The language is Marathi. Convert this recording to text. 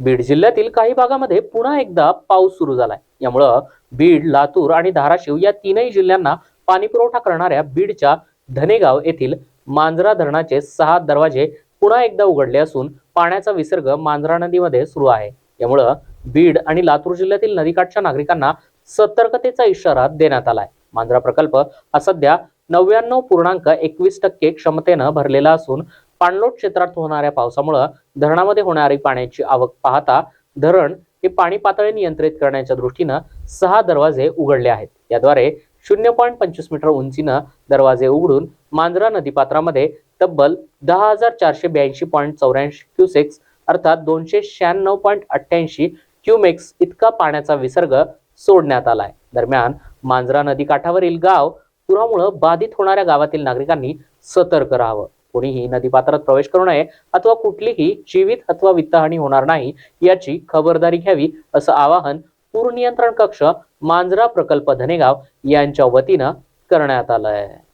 बीड जिल्ह्यातील काही भागामध्ये पुन्हा एकदा पाऊस सुरू झालाय. यामुळं बीड लातूर आणि धाराशिव या तीनही जिल्ह्यांना पाणी पुरवठा करणाऱ्या बीडच्या धनेगाव येथील मांजरा धरणाचे सहा दरवाजे पुन्हा एकदा उघडले असून पाण्याचा विसर्ग मांजरा नदीमध्ये सुरू आहे. यामुळं बीड आणि लातूर जिल्ह्यातील नदीकाठच्या नागरिकांना सतर्कतेचा इशारा देण्यात आलाय. मांजरा प्रकल्प हा सध्या नव्याण्णव पूर्णांक एकवीस टक्के क्षमतेनं भरलेला असून पाणलोट क्षेत्रात होणाऱ्या पावसामुळं धरणामध्ये होणारी पाण्याची आवक पाहता धरण हे पाणी पातळी नियंत्रित करण्याच्या दृष्टीनं सहा दरवाजे उघडले आहेत. याद्वारे शून्य पॉईंट पंचवीस मीटर उंचीनं दरवाजे उघडून मांजरा नदीपात्रामध्ये तब्बल दहा हजार चारशे ब्याऐंशी पॉईंट चौऱ्याऐंशी क्युसेक्स अर्थात दोनशे शहाण्णव पॉईंट अठ्ठ्याऐंशी क्युमेक्स इतका पाण्याचा विसर्ग सोडण्यात आलाय. दरम्यान मांजरा नदी काठावरील गाव पुरामुळं बाधित होणाऱ्या गावातील नागरिकांनी सतर्क राहावं. कोणीही नदीपात्रात प्रवेश करू नये अथवा कुठलीही जीवित अथवा वित्तहानी होणार नाही याची खबरदारी घ्यावी असं आवाहन पूर नियंत्रण कक्ष मांजरा प्रकल्प धनेगाव यांच्या वतीनं करण्यात आलं आहे